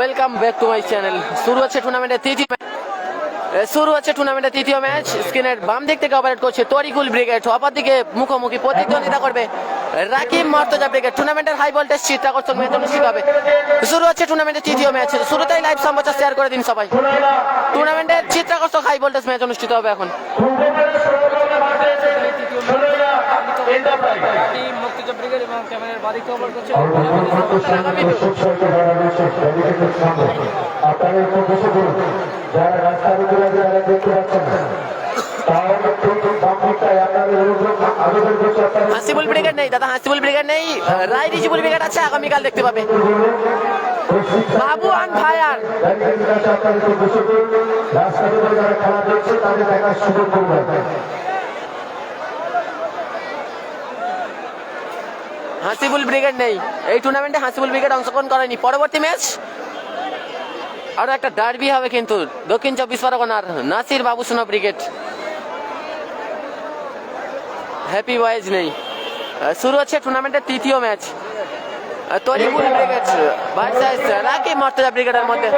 Welcome back to my channel শুরু হচ্ছে টুর্নামেন্টের তৃতীয় শুরু হচ্ছে টুর্নামেন্টের তৃতীয় ম্যাচ স্ক্রিনের বাম দিক থেকে অপারেট করছে তরিকুল ব্রিগেড অপর দিকে মুখোমুখি প্রতিদ্বন্দ্বিতা করবে রাকিব মর্তজা ব্রিগেড টুর্নামেন্টের হাই ভোল্টেজ চিত্রাকর্ষক ম্যাচ অনুষ্ঠিত হবে। শুরু হচ্ছে টুর্নামেন্টের তৃতীয় ম্যাচ শুরুতেই লাইভ সম্প্রচার শেয়ার করে দিন সবাই। টুর্নামেন্টের চিত্রাকর্ষক হাই ভোল্টেজ ম্যাচ অনুষ্ঠিত হবে এখন টিম মুক্তিযোদ্ধা ব্রিগেড এবং ক্যামেরার বাদিক করছে। আপনারা একটু বসে যারা রাস্তার উপরে যারা দেখতে পাচ্ছেন হাসিবুল ব্রিগেড নেই দাদা হাসিবুল ব্রিগেড নেই। রায় রিজিবুল ব্রিগেড আছে আগামীকাল দেখতে পাবে। বাবু আন ফায়ার। রাস্তার উপরে যারা খেলা দেখছে তাদের দেখার সুযোগ করবেন হাসিবুল ব্রিগেড নেই। এই টুর্নামেন্টে হাসিবুল ব্রিগেড অংশগ্রহণ করেনি। পরবর্তী ম্যাচ আরও একটা ডার্বি হবে কিন্তু। দক্ষিণ চব্বিশ পরগনার Nasir Babusona brigade happy boys নেই। শুরু হচ্ছে টুর্নামেন্টের তৃতীয় match Taripur brigade versus Rakib Mortaza ব্রিগেডের মধ্যে।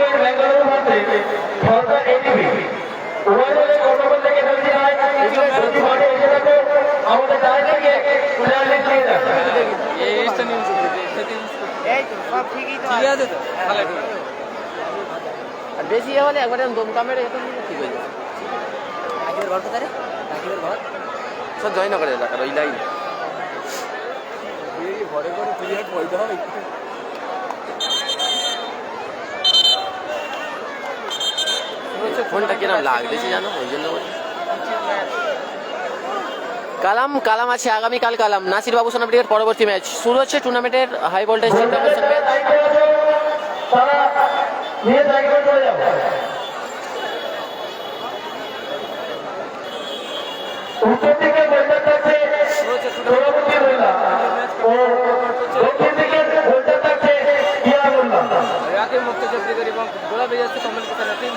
নিউজ ঠিক আছে তো বেশি হলে একবারে দমকা মেরে এখন ঠিক হয়ে যাবে রাকিবের ঘর কোথায় রাকিবের ঘর সব জয়নগর এলাকার ওই লাইন ঘরে ঘরে ক্লিয়ার বলতে হবে ফোনটা কিরম লাগতেছে জানো, ওই জন্য। কালাম কালাম আছে আগামীকাল কালাম। নাসির বাবু সোনা ব্রিগেড পরবর্তী ম্যাচ। শুরু হচ্ছে টুর্নামেন্টের হাই ভোল্টেজ ম্যাচ তারা নিয়ে জায়গা চলে যাবে। উত্তর দিকে গোলটা থাকছে সৌরভী মহিলা। ও দক্ষিণ দিকে গোলটা থাকছে পিয়া মোল্লা রাকিব মুক্তিযোদ্ধা এবং গোলা বেজে টিম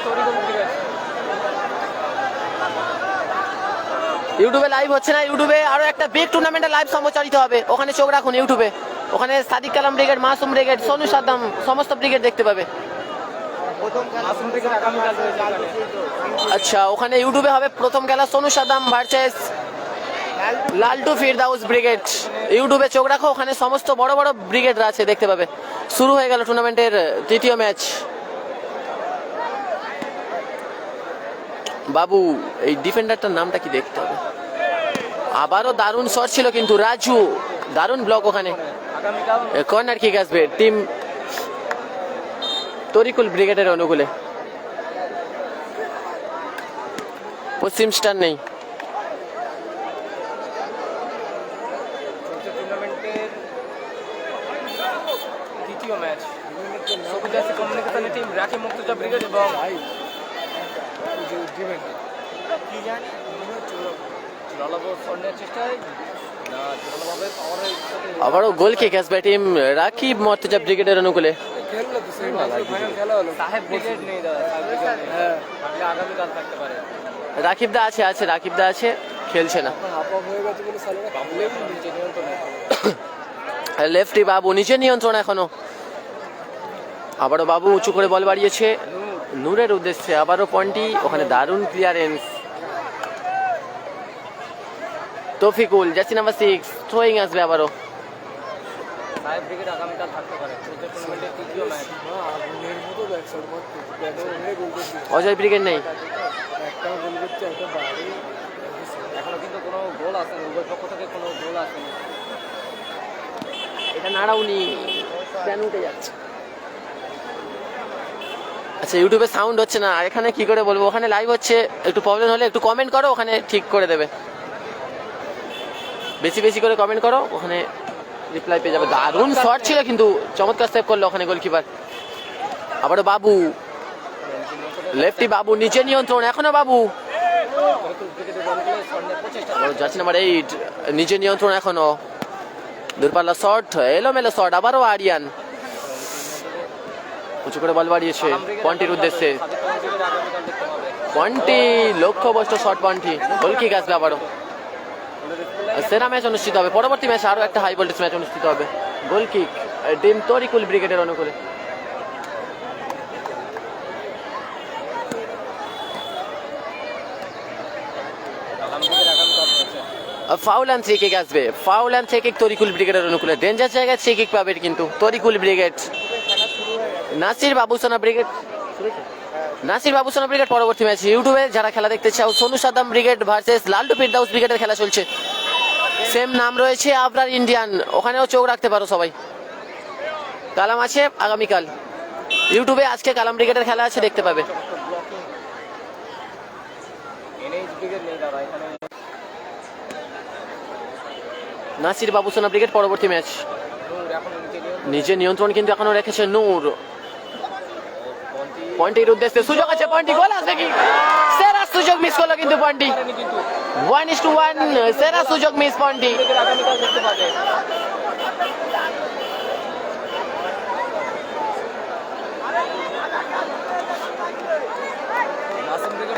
ইউটিউবে লাইভ হচ্ছে না, ইউটিউবে আরও একটা বিগ টুর্নামেন্টের লাইভ সম্প্রচারিত হবে। ওখানে চোখ রাখুন ইউটিউবে। ওখানে সাদিক কালাম ব্রিগেড মাসুম ব্রিগেড সোনু সাদ্দাম, সমস্ত ব্রিগেড দেখতে পাবে। আচ্ছা ওখানে ইউটিউবে হবে প্রথম খেলা সোনু সাদ্দাম ভার্সেস লালটু ফিরদাউস ব্রিগেড ইউটিউবে চোখ রাখো, ওখানে সমস্ত বড় বড় ব্রিগেডরা আছে, দেখতে পাবে। শুরু হয়ে গেল টুর্নামেন্টের তৃতীয় ম্যাচ বাবু, এই ডিফেন্ডারটার নামটা কি দেখতে হবে? আবারও দারুণ শট ছিল কিন্তু রাজু, দারুণ ব্লক ওখানে। কর্নার কিক আসবে টিম তরিকুল ব্রিগেডের অনুকূলে। পশ্চিম স্টার নেই। দ্বিতীয় ম্যাচ। টিম রাকিব মুক্তিযোদ্ধা ব্রিগেড এবং কি জানি আবারও গোল কিক আসবে টিম রাকিব মর্তজা ব্রিগেডের অনুকূলে। রাকিব দা আছে আছে, রাকিব দা আছে, খেলছে না। লেফটি বাবু নিচে নিয়ন্ত্রণ এখনও। আবারও বাবু উঁচু করে বল বাড়িয়েছে। নূরের উদ্দেশ্যে আবারও পয়েন্টটি ওখানে দারুণ clearance Tafikul jersey number six throwing আসবে আবারও। অজয় ব্রিগেড নেই। গোল করছে এখনও কিন্তু কোনো গোল আসেনি উভয় পক্ষ থেকে কোনো গোল আসেনি। এটা নাড়াউনি উঠে যাচ্ছে। আচ্ছা ইউটিউবে সাউন্ড হচ্ছে না এখানে কি করে বলব? ওখানে লাইভ হচ্ছে, একটু প্রবলেম হলে একটু কমেন্ট করো, ওখানে ঠিক করে দেবে। বেশি বেশি করে কমেন্ট করো, ওখানে রিপ্লাই পেয়ে যাবে। দারুণ শট ছিল কিন্তু, চমৎকার সেভ করল ওখানে গোলকিপার আবারও বাবু। লেফটি বাবু, নিচে নিয়ন্ত্রণ, এখনও বাবু। যাচ্ছে নাম্বার এইট নিচে নিয়ন্ত্রণ এখনও। দূরপাল্লা শট এলোমেলো শট আবারও আরিয়ান। উঁচু করে বল বাড়িয়েছে পন্টির উদ্দেশ্যে। পন্টি লক্ষ্যবস্ত শর্ট পন্টি। গোলকিক গাছ ব্যাপারও সেরা ম্যাচ অনুষ্ঠিত হবে। পরবর্তী ম্যাচে আরও একটা হাই ভোল্টেজ ম্যাচ অনুষ্ঠিত হবে। গোলকিক ডিম তরিকুল ব্রিগেডের অনুকূলে। ফাউল অ্যান্ড থ্রি কিক আসবে। Foul and three kick Tarikul ব্রিগেডের অনুকূলে। ডেঞ্জার জায়গায় থ্রি কিক পাবে কিন্তু। Tarikul brigade Nasir Babusona brigade, Nasir Babusona brigade পরবর্তী ম্যাচ। ইউটিউবে যারা খেলা দেখতে চাও, সোনু সাদাম ব্রিগেড ভার্সেস লালটু ফিরদাউস ব্রিগেডের খেলা চলছে। সেম নাম রয়েছে আবরার ইন্ডিয়ান। ওখানেও চোখ রাখতে পারো সবাই। কালাম আছে আগামীকাল। ইউটিউবে আজকে কালাম ব্রিগেডের খেলা আছে, দেখতে পাবে। নাসির বাবুসোনা ব্রিগেড পরবর্তী ম্যাচ। নিজের নিয়ন্ত্রণ কিন্তু এখনও রেখেছে নূর। পয়েন্টের উদ্দেশ্যে সুযোগ আছে পয়েন্টটি গোল আসবে কি? সেরা সুযোগ মিস করল কিন্তু পয়েন্টটি ওয়ান ইস টু ওয়ান সেরা সুযোগ মিস পাবে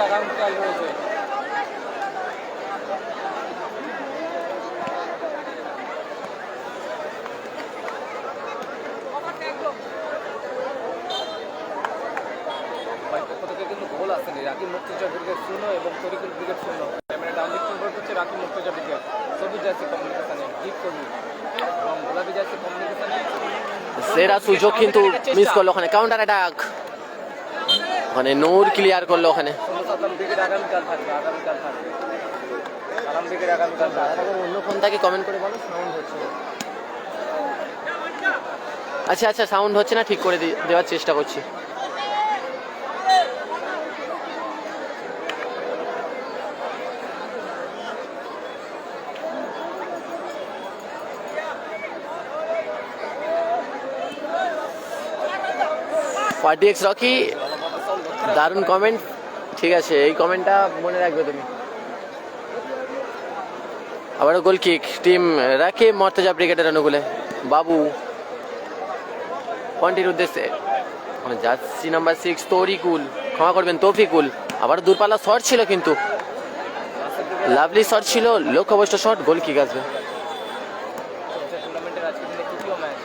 আগামীকাল রয়েছে ভাই, পক্ষ থেকে কিন্তু গোল আসেনি রাকিব মুক্তিজা ব্রিগেড শূন্য এবং তরিকুল ব্রিগেড শূন্য। ক্যামেরা ডান দিক কনভার্ট হচ্ছে রাকিব মুক্তিজা ব্রিগেড সবুজ জার্সি কমিউনিকেশনে জিপ সবুজ এবং গোলাপি জার্সি কমিউনিকেশনে সেরা সুযোগ কিন্তু মিস করল ওখানে। কাউন্টার অ্যাটাক ওখানে নূর ক্লিয়ার করল ওখানে। অন্য ফোনটাকে কমেন্ট করে বলো সাউন্ড হচ্ছে। আচ্ছা আচ্ছা সাউন্ড হচ্ছে না? ঠিক করে দেওয়ার চেষ্টা করছি। ফার্টি এক্স রকি, দারুণ কমেন্ট ঠিক আছে, এই কমেন্টটা মনে রাখবে তুমি। আবারও goal kick team Rakib, Mortaza ব্রিগেডের অনুকূলে। বাবু পয়েন্টের উদ্দেশ্যে। জার্সি নাম্বার সিক্স তরিকুল, ক্ষমা করবেন, তৌফিকুল। আবার দূরপাল্লা শট ছিল কিন্তু। লাভলি শট ছিল, লক্ষ্যভ্রষ্ট শট গোল কিক আসবে টুর্নামেন্টের আজকে দিনে তৃতীয় ম্যাচ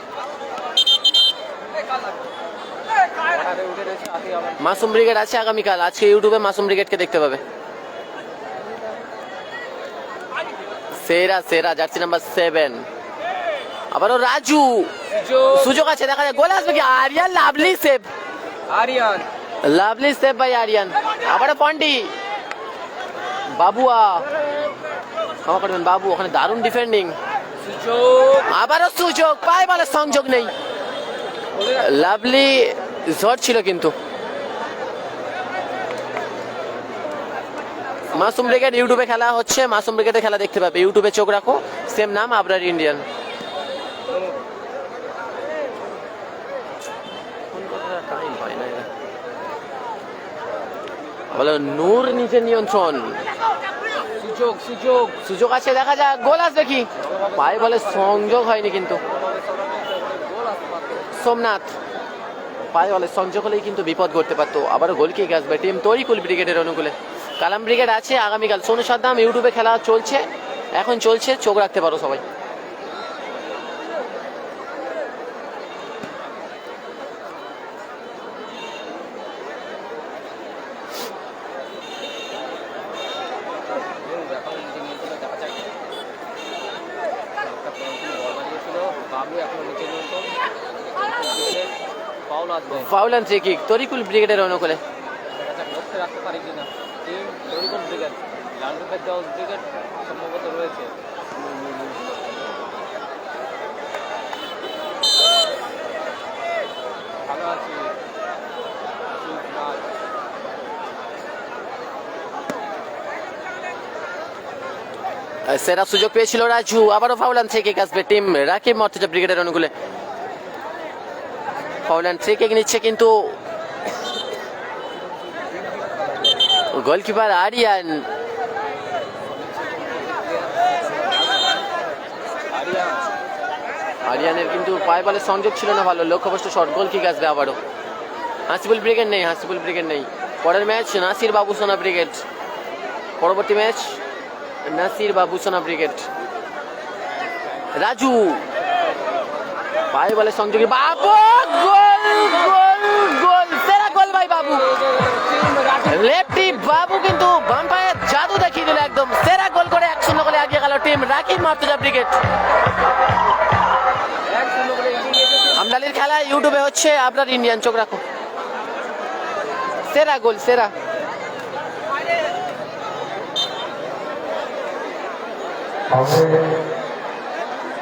অর্ডারে উঠে রয়েছে আতি আমার মাসুম ব্রিগেড আছে আগামীকাল। আজকে ইউটিউবে মাসুম ব্রিগেডকে দেখতে পাবে। সেরা সেরা জার্সি নাম্বার সেভেন। আবারও রাজু। সুযোগ। আছে দেখা যায় গোল আসবে কি? Ariyan lovely save. Ariyan. Lovely save by Ariyan. আবারও পন্ডি। বাবুয়া। ক্ষমা করবেন বাবু ওখানে দারুণ ডিফেন্ডিং সুযোগ। আবারও সুযোগ পায় বলে সংযোগ নেই। লাভলি ঝড় ছিল কিন্তু। মাসুম ব্রিগেড ইউটিউবে খেলা হচ্ছে। মাসুম ব্রিগেডে খেলা দেখতে পাবে। ইউটিউবে চোখ রাখো। সেম নাম, আবরার ইন্ডিয়ান। বলো, নূর নিজের নিয়ন্ত্রণ। সুযোগ সুযোগ। সুযোগ আছে, দেখা যাক। গোল আসবে কি? পায়ে বলে সংযোগ হয়নি কিন্তু। সোমনাথ। পায়ে বলে সংযোগ হলেই কিন্তু বিপদ করতে পারতো। আবার গোল কিক আসবে। টিম তৈরি কুল ব্রিগেডের অনুকূলে। কালাম ব্রিগেড আছে আগামীকাল। সোনু সাদ্দাম ইউটিউবে খেলা চলছে। এখন চলছে চোখ রাখতে পারো সবাই। Foul and free kick Tarikul ব্রিগেডের অনুকূলে। রাখতে পারি কিনা। টিম ফেরদাউস ব্রিগেড সম্ভবত রয়েছে। সেরা সুযোগ পেয়েছিল রাজু। আবারও ফাউল থেকে আসবে টিম। রাকিব মর্তজা ব্রিগেডের অনুকূলে। ফাউল থেকে নিচ্ছে কিন্তু গোলকিপার আরিয়ান। আরিয়ান আরিয়ানের কিন্তু পায়ে বলে সংযোগ ছিল না ভালো। লক্ষ্যভ্রষ্ট শট গোল কিক আসবে আবারও। হাসিবুল ব্রিগেড নেই, হাসিবুল ব্রিগেড নেই। পরের ম্যাচ নাসির বাবুসোনা ব্রিগেড পরবর্তী ম্যাচ নাসির বাবুসোনা ব্রিগেড রাজু। পায়ে বলে সংযোগী বাবু গোল গোল গোল সেরা গোল ভাই বাবু। লেফটি বাবু কিন্তু বাম পায়ে জাদু দেখিয়ে দিল একদম। সেরা গোল করে এক শূন্য গোলে এগিয়ে গেল টিম রাকিব মার্তুজা ব্রিগেড। আমদালির খেলা ইউটিউবে হচ্ছে, আপনার ইন্ডিয়ান, চোখ রাখো সেরা গোল, সেরা।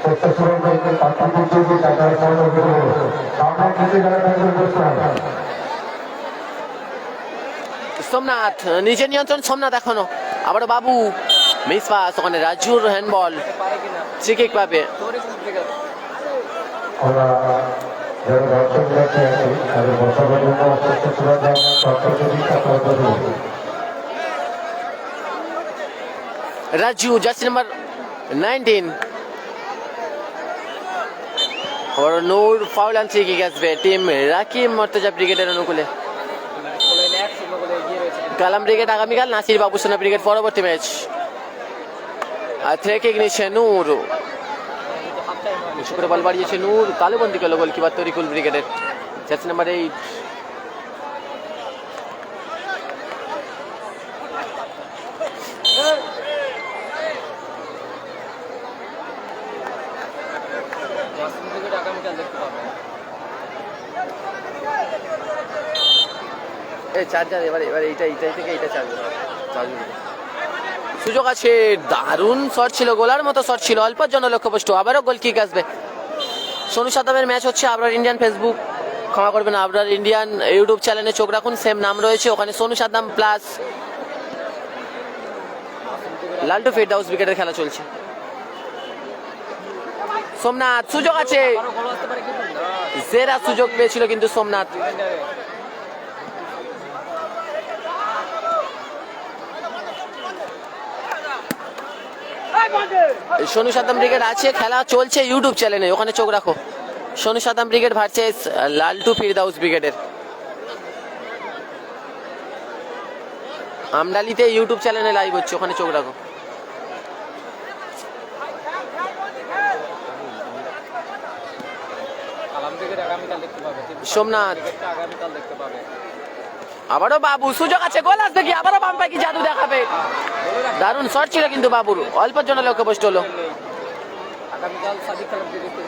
প্রাকৃতিক দুর্যোগ টাকার সামনে সামনে কিছু যারা থাকবে বসতে হবে সোমনাথ নিজের নিয়ন্ত্রণ সোমনাথ এখনও। আবার বাবু মিস পাস ওখানে রাজুর হ্যান্ডবল চিকিক পাবে। Raju jersey number nineteen. আবার নূর ফাউল আনছে কি আসবে। টিম রাকিব মর্তজা ব্রিগেডের অনুকূলে ষোলো এক শূন্য করে এগিয়ে রয়েছে কালাম ব্রিগেড আগামীকাল নাসির বাবু সোনা ব্রিগেড পরবর্তী ম্যাচ। আর থেকে নিচ্ছে নূর। শুক্র বল বাড়িয়েছে নূর। তালুবন্দি করল গোলকিপার তরিকুল ব্রিগেডের। Jersey number eight Jasim brigade আগামীকাল দেখতে পাবে এই চার্জার এবার এবার এইটা এইটাই থেকে এইটা সুযোগ আছে দারুণ শট ছিল গোলার মতো শট ছিল অল্পের জন্য লক্ষ্যপুষ্ট আবারও গোল কিক আসবে। সোনু সাদামের ম্যাচ হচ্ছে আবরার ইন্ডিয়ান ফেসবুক ক্ষমা করবেন আবরার ইন্ডিয়ান ইউটিউব চ্যানেলে চোখ রাখুন সেম নাম রয়েছে ওখানে সোনু সাদ্দাম প্লাস লালটু ফিট হাউস উইকেটের খেলা চলছে। সোমনাথ সুযোগ আছে। জেরা সুযোগ পেয়েছিল কিন্তু সোমনাথ। সোনু সাদ্দাম ব্রিগেড আছে, খেলা চলছে ইউটিউব চ্যানেলে, ওখানে চোখ রাখো। সোনু সাদ্দাম ব্রিগেড ভার্সেস লালটু ফিরদাউস ব্রিগেডের। আমডালিতে ইউটিউব চ্যানেলে লাইভ হচ্ছে, ওখানে চোখ রাখো। সোমনাথ। আবারও বাবু, সুযোগ আছে, গোল আসবে কি? আবারও বাম্পাই কি জাদু দেখাবে? দারুণ শট ছিল কিন্তু বাবুর। অল্পের জন্য লক্ষ্যভ্রষ্ট হলো। আগামীকাল সাদিক দেখতে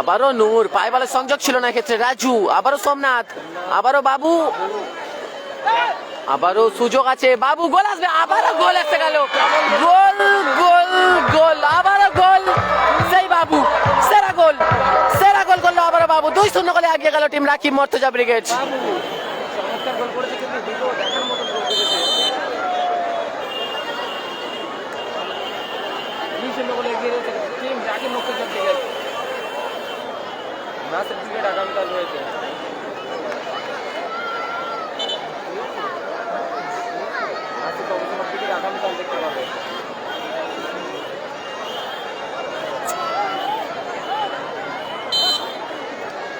আবারও নূর পায়ে বলের সংযোগ ছিল না ক্ষেত্রে রাজু আবারও সোমনাথ আবারও বাবু। আবারও সুযোগ আছে। বাবু গোল আসবে আবারও গোল আসতে গেল। গোল গোল গোল। বাবু দুই শূন্য করে আগে গেল team Rakib Mortaza brigade. Team আগামীকাল রয়েছে নাসির অবসর ব্রিগেড আগামীকাল দেখতে পাবে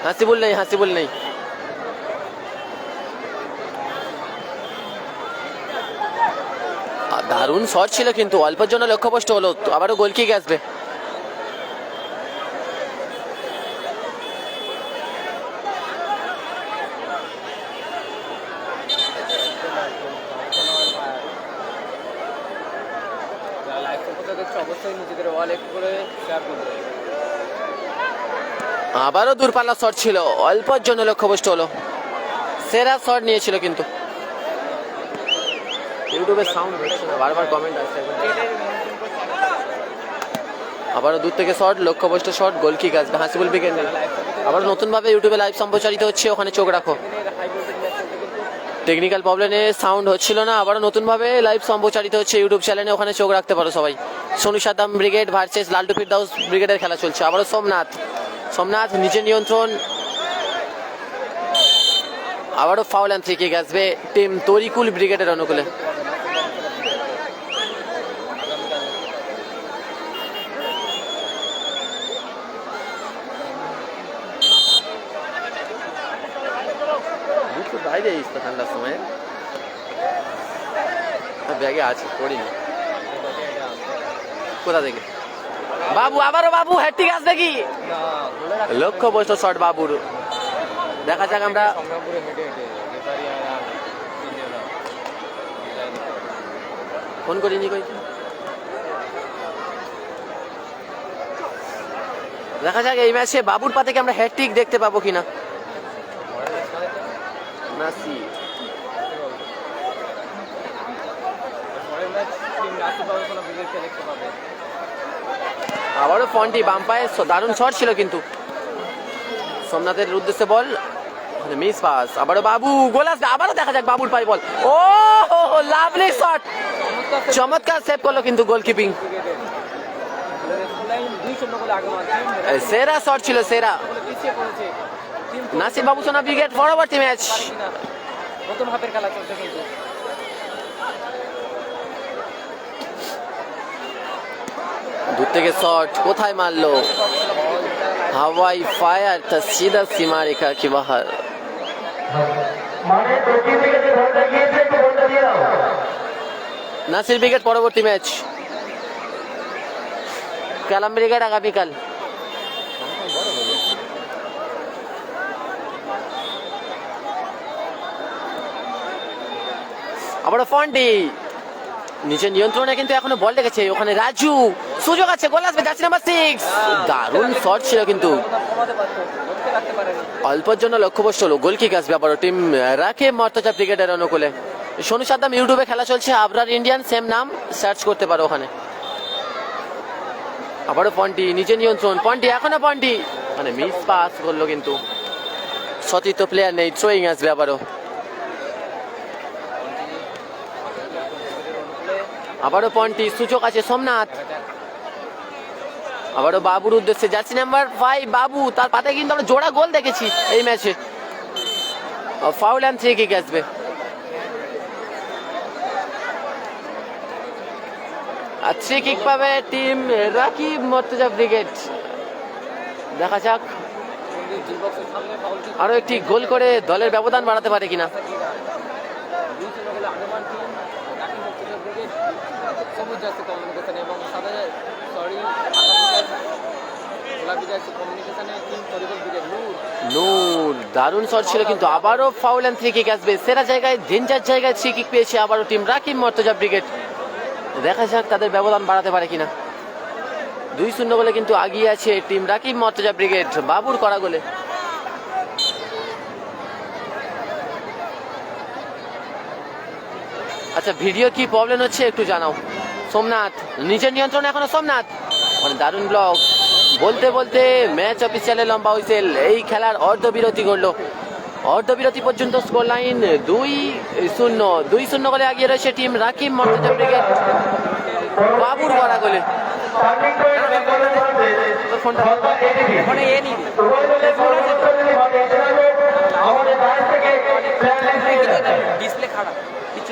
হাসিবুল নেই হাসিবুল নেই। দারুণ শট ছিল কিন্তু, অল্পের জন্য লক্ষ্যভ্রষ্ট হলো আবারও গোল কিক আসবে। অবশ্যই নিজেদের ওয়াল একটু করে শেয়ার করবে। আবারও দূরপাল্লা শট ছিল। অল্পের জন্য লক্ষ্যভ্রষ্ট হলো। সেরা শট নিয়েছিল কিন্তু। ইউটিউবে সাউন্ড হচ্ছে বারবার কমেন্ট আসছে আবারও দূর থেকে শট লক্ষ্যভ্রষ্ট শট গোল কিক আসবে। হাসিবুল বিকেট নেই আবার নতুনভাবে ইউটিউবে লাইভ সম্প্রচারিত হচ্ছে, ওখানে চোখ রাখো। টেকনিক্যাল প্রবলেমে সাউন্ড হচ্ছিল না, আবারও নতুনভাবে লাইভ সম্প্রচারিত হচ্ছে ইউটিউব চ্যানেলে ওখানে চোখ রাখতে পারো সবাই। সোনু সাদ্দাম ব্রিগেড ভার্সেস লালটু ফিরদাউস ব্রিগেডের খেলা চলছে। আবারও সোমনাথ। সোমনাথ নিজের নিয়ন্ত্রণ। আবারও ফাউল অ্যান্ড থেকে আসবে। টিম তরিকুল ব্রিগেডের অনুকূলে। বাইরে তো ঠান্ডার সময়। ব্যাগে আছে পড়িনি। কোথা থেকে? বাবু আবারও বাবু হ্যাট্রিক আসবে কি? লক্ষ্য বসল শট বাবুর। দেখা যাক আমরা ফোন করিনি কই? দেখা যাক এই ম্যাচে বাবুর পাতে কি আমরা হ্যাট্রিক দেখতে পাবো কিনা। নাসি দেখতে পাবে। আবারও ফন্টি বাম পায়ে দারুণ শট ছিল কিন্তু। সোমনাথের উদ্দেশ্যে বল মিস পাস। আবারও বাবু, গোল আসবে। আবারও দেখা যাক বাবুর পায়ে বল। ও, লাভলি শট! চমৎকার সেভ করল কিন্তু গোলকিপিং সেরা শট ছিল, সেরা। নাসির বাবু সোনা ব্রিগেড পরবর্তী ম্যাচ প্রথম হাতের খেলা চলছে কিন্তু। দূর থেকে শট কোথায় মারলো? হাওয়াই ফায়ার তা সিধা সীমা রেখা কি বাহার? মানে নাসির বিকেট পরবর্তী ম্যাচ কালাম ব্রিগেড আগামীকাল। আবারও ফন্টি। নিচে নিয়ন্ত্রণে কিন্তু এখনও বল রেখেছে ওখানে রাজু। সুযোগ আছে, গোল আসবে যাচ্ছে নাম্বার সিক্স দারুণ শট ছিল কিন্তু। অল্পের জন্য লক্ষ্যবস্তু হলো গোল কিক আসবে আবারও টিম রাখে মর্তজা ব্রিগেডের অনুকূলে। সোনু সাদ্দাম ইউটিউবে খেলা চলছে, আবরার ইন্ডিয়ান সেম নাম সার্চ করতে পারো ওখানে। আবারও পন্টি নিচে নিয়ন্ত্রণ, পন্টি, এখনও পন্টি। মানে মিস পাস করল কিন্তু। সতীর্থ প্লেয়ার নেই থ্রোয়িং আসবে আবারও। আবারও পন্টি, সুযোগ আছে সোমনাথ। আবারও বাবুর উদ্দেশ্যে যাচ্ছি নাম্বার ফাইভ বাবু, তার পাতে কিন্তু আমরা জোড়া গোল দেখেছি এই ম্যাচে। ফাউল অ্যান্ড থ্রি কিক আসবে। আর থ্রি কিক পাবে টিম রাকিব মর্তজা ব্রিগেড। দেখা যাক। আরও একটি গোল করে দলের ব্যবধান বাড়াতে পারে কিনা। সবুজ এবং সাদা সরি গোলাপি জার্সি কমিউনিকেশনে টিম তরিকুল ব্রিগেড নূর। দারুণ শট ছিল কিন্তু আবারও ফাউল অ্যান্ড থ্রি কিক আসবে। সেরা জায়গায় ডেঞ্জার জায়গায় থ্রি কিক পেয়েছে আবারও টিম রাকিব মর্তজা ব্রিগেড। দেখা যাক তাদের ব্যবধান বাড়াতে পারে কিনা। দুই শূন্য বলে কিন্তু আগিয়ে আছে টিম রাকিব মর্তজা ব্রিগেড, বাবুর করা গোলে আচ্ছা ভিডিও কি প্রবলেম হচ্ছে একটু জানাও। সোমনাথ, নিজের নিয়ন্ত্রণ এখনও সোমনাথ? মানে দারুণ ব্লক বলতে বলতে ম্যাচ অফিসিয়ালে লম্বা হুইসেল এই খেলার অর্ধবিরতি করল অর্ধবিরতি পর্যন্ত স্কোর লাইন দুই শূন্য দুই শূন্য গোলে আগিয়ে রয়েছে টিম রাকিব মর্তজা ব্রিগেড। বাবুর করা গোলে। ডিসপ্লে খারাপ। কিছু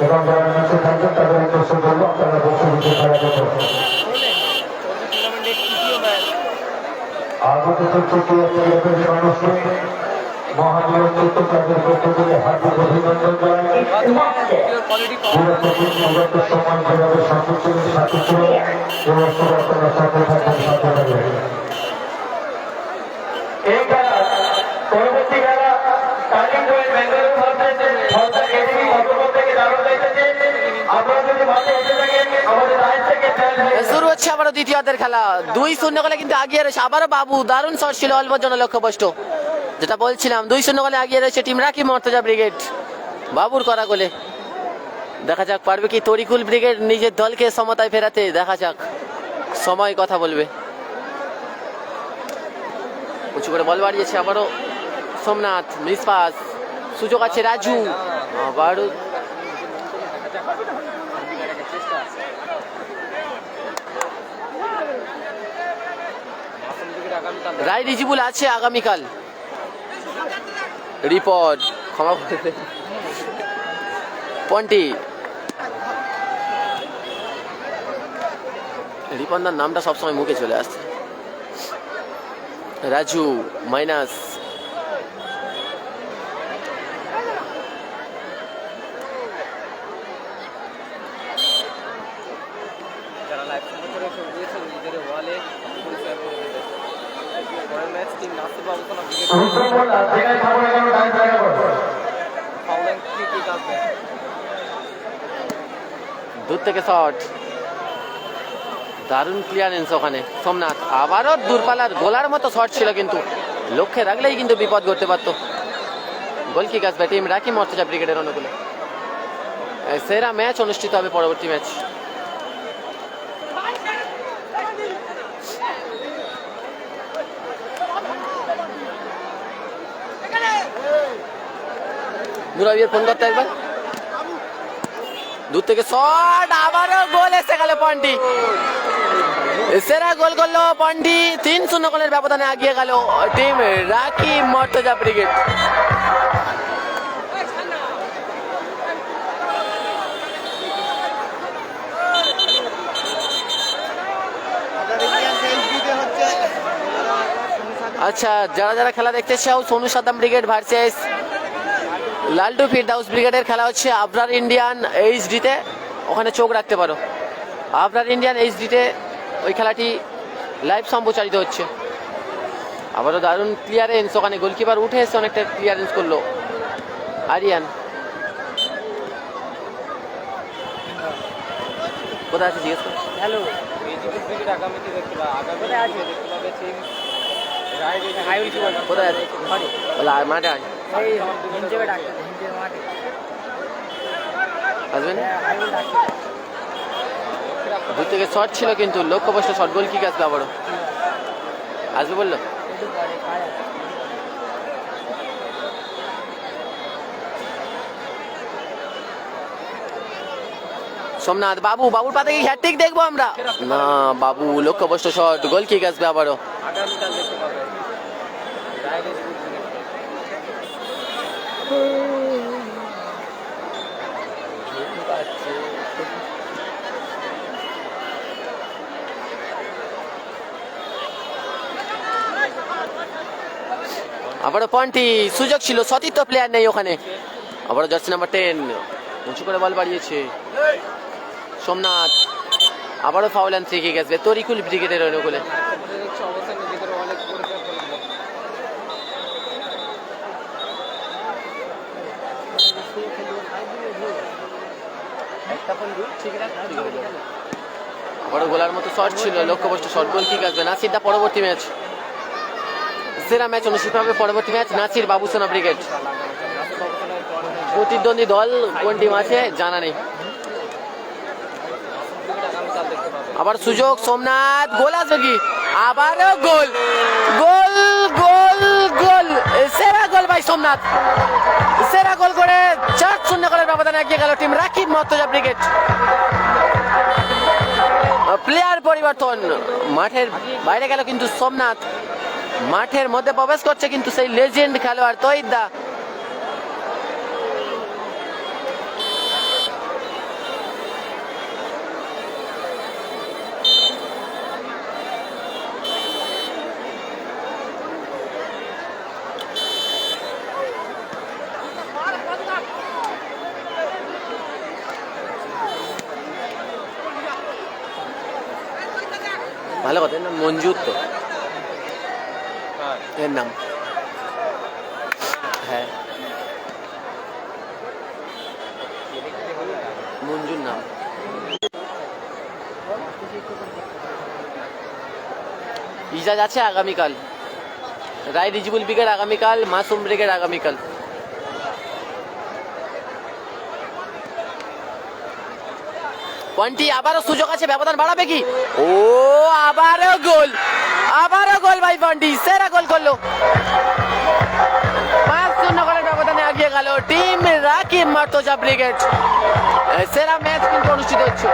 এবং যারা নিচে থাকবেন তাদের উদ্দেশ্য বলব আপনারা বসে বসে খেলা দেখুন আগত তৃতীয় ক্লাবের মানুষকে মহানিয়ন্ত্রিত তাদের প্রত্যেকে হার্দিক অভিনন্দন জানাই সময় যেভাবে সাথে থাকবেন শুরু হচ্ছে আবারও দ্বিতীয়ার্ধের খেলা। দুই শূন্য গোলে কিন্তু আগিয়ে রয়েছে। আবারও বাবু, দারুণ শট ছিল অল্পর জন্য লক্ষ্যপষ্ট যেটা বলছিলাম, দুই শূন্য গোলে আগিয়ে রয়েছে টিম রাখি মর্তজা ব্রিগেড। বাবুর করা গোলে। দেখা যাক, পারবে কি তরিকুল ব্রিগেড নিজের দলকে সমতায় ফেরাতে? দেখা যাক। সময় কথা বলবে। উঁচু করে বল বাড়িয়েছে আবারও সোমনাথ মিসপাস সুযোগ আছে রাজু। আবারও মাসুম দিকের আগামীকাল রায় রিজিবুল আছে আগামীকাল। রিপোর্ট, ক্ষমা পন্টি। রিপন্দার নামটা সবসময় মুখে চলে আসছে রাজু মাইনাস যারা লাইভ সম্প্রচারে খেলে দিয়েছেন নিজেদের ওয়ালে পরিচয় করে দেবে পরের ম্যাচ টিম নাসিব আলোচনা দূর থেকে শট দারুণ ক্লিয়ারেন্স ওখানে। সোমনাথ আবারও দূরপালার গোলার মতো শট ছিল কিন্তু। লক্ষ্যে রাখলেই কিন্তু বিপদ করতে পারতো। গোল কিক আসবে। টিম রাখি মর্তজা ব্রিগেডের অনুকূলে। সেরা ম্যাচ অনুষ্ঠিত হবে পরবর্তী ম্যাচ মুরাবিয়ের ফোন করতে একবার। দূর থেকে শট, আবারও গোল এসে গেল পন্টি সেরা গোল করল পন্টি তিন শূন্য গোলের ব্যবধানে আগিয়ে গেল টিম রাকি মর্তজা ব্রিগেড। আচ্ছা যারা যারা খেলা দেখতে চাও, সোনু সাদাম ব্রিগেড ভার্সেস লালটু ফিরদাউস ব্রিগেডের খেলা হচ্ছে আবরার ইন্ডিয়ান এইচডিতে। ওখানে চোখ রাখতে পারো। আবরার ইন্ডিয়ান এইচডিতে ওই খেলাটি লাইভ সম্প্রচারিত হচ্ছে। আবারও দারুণ ক্লিয়ারেন্স ওখানে গোলকিপার উঠে এসে অনেকটা ক্লিয়ারেন্স করল। আরিয়ান। কোথায় আছে জিজ্ঞেস করো। হ্যালো কোথায় আছে? মাঠে আয়। আসবেন? দূর থেকে শট ছিল কিন্তু লক্ষ্য লক্ষ্যভ্রষ্ট শট গোল কিক আসবে আবারও। আসবে বলল? সোমনাথ বাবু বাবুর পাতে কি হ্যাট্রিক দেখব আমরা? না বাবু লক্ষ্যভ্রষ্ট শট গোল কিক আসবে আবারও আগামীকাল দেখতে পাবে রায় রিজিবুল ব্রিগেড আবারও পয়েন্টটি, সুযোগ ছিল, সতীর্থ প্লেয়ার নেই ওখানে। আবারও জার্সি নাম্বার টেন উঁচু করে বল বাড়িয়েছে। সোমনাথ, আবারও ফাউল অ্যান্ড থ্রি কিক আসবে। তরিকুল ব্রিগেডের অনুকূলে। আবারও গোলার মতো শট ছিল, লক্ষ্যভ্রষ্ট শট গোল কিক আসবে। নাসিরটা পরবর্তী ম্যাচ সেরা ম্যাচ অনুষ্ঠিত হবে পরবর্তী ম্যাচ নাসির বাবুসোনা ব্রিগেড। প্রতিদ্বন্দ্বী দল কোন টিম আছে জানা নেই। আবার সুযোগ, সোমনাথ, গোল আসবে কি? আবারও গোল গোল গোল গোল। সেরা গোল ভাই সোমনাথ। সেরা গোল করে চার শূন্য গোলের ব্যবধানে এগিয়ে গেল team Rakib Mortaza brigade. Player পরিবর্তন, মাঠের বাইরে গেল কিন্তু সোমনাথ। মাঠের মধ্যে প্রবেশ করছে কিন্তু সেই লেজেন্ড খেলোয়াড় তৈদা ভালো কথা মঞ্জুর তো। এর নাম। হ্যাঁ। মঞ্জুর নাম। আছে আগামীকাল। রায় রিজিবুল বিগের আগামীকাল, মাসুম ব্রেগের আগামীকাল। পয়েন্টটি আবারও সুযোগ আছে, ব্যবধান বাড়াবে কি? ও, আবারও গোল। আবারও গোল ভাই পয়েন্টটি সেরা গোল করল। পাঁচ শূন্য গোলের ব্যবধানে এগিয়ে গেল টিম রাকিব মার্তজা ব্রিগেড। সেরা ম্যাচ কিন্তু অনুষ্ঠিত হচ্ছে।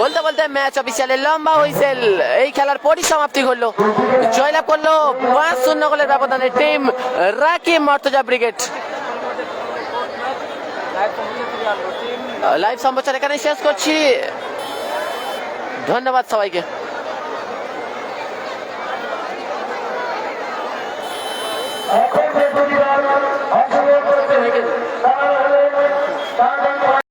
বলতে বলতে ম্যাচ অফিসিয়ালে লম্বা হুইসেল এই খেলার পরিসমাপ্তি করল জয়লাভ করল পাঁচ শূন্য গোলের ব্যবধানে team Rakib Mortaza brigade. Live সম্প্রচার এখানে শেষ করছি। ধন্যবাদ সবাইকে।